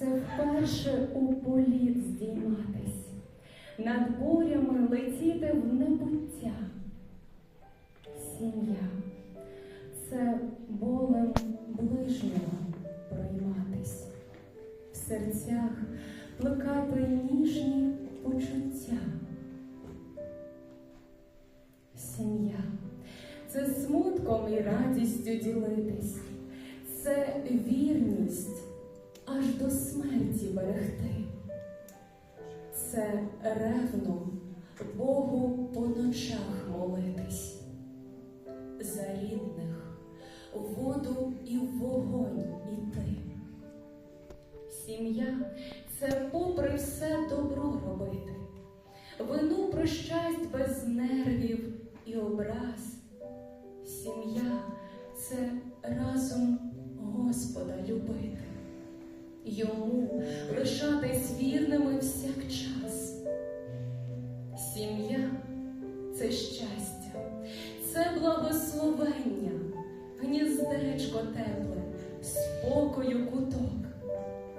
це вперше у політ здійматись, над бурями летіти в небуття. Сім'я. Це болем ближнього пройматись, в серцях плекати ніжні почуття. Сім'я. Це смутком і радістю ділитись, це вірність аж до смерті берегти, це ревно Богу по ночах молитись, за рідних воду і вогонь іти. Сім'я це попри все добро робити, вину прощасть без нервів і образ. Сім'я це разом Господа любити, йому лишатись вірними всякчас. Сім'я це щастя, це благословення, гніздечко тепле, спокою куток.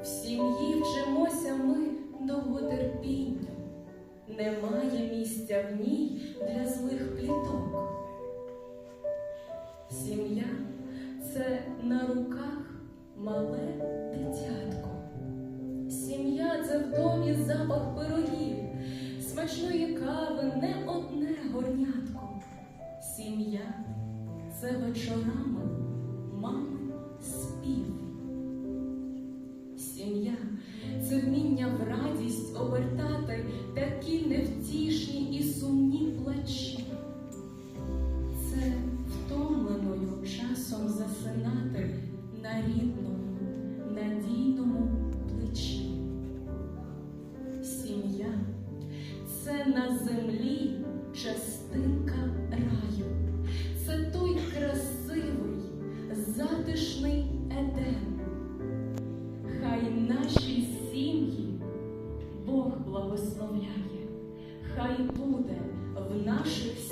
В сім'ї вчимося ми довготерпінню, немає місця в ній для злих пліток. Сім'я це на руках мале Це в домі запах пирогів, смачної кави не одне горнятко. Сім'я це вечорами мами спів. Сім'я це вміння в радість обертати на землі частинка раю, це той красивий, затишний еден. Хай наші сім'ї Бог благословляє, хай буде в наших сім'ях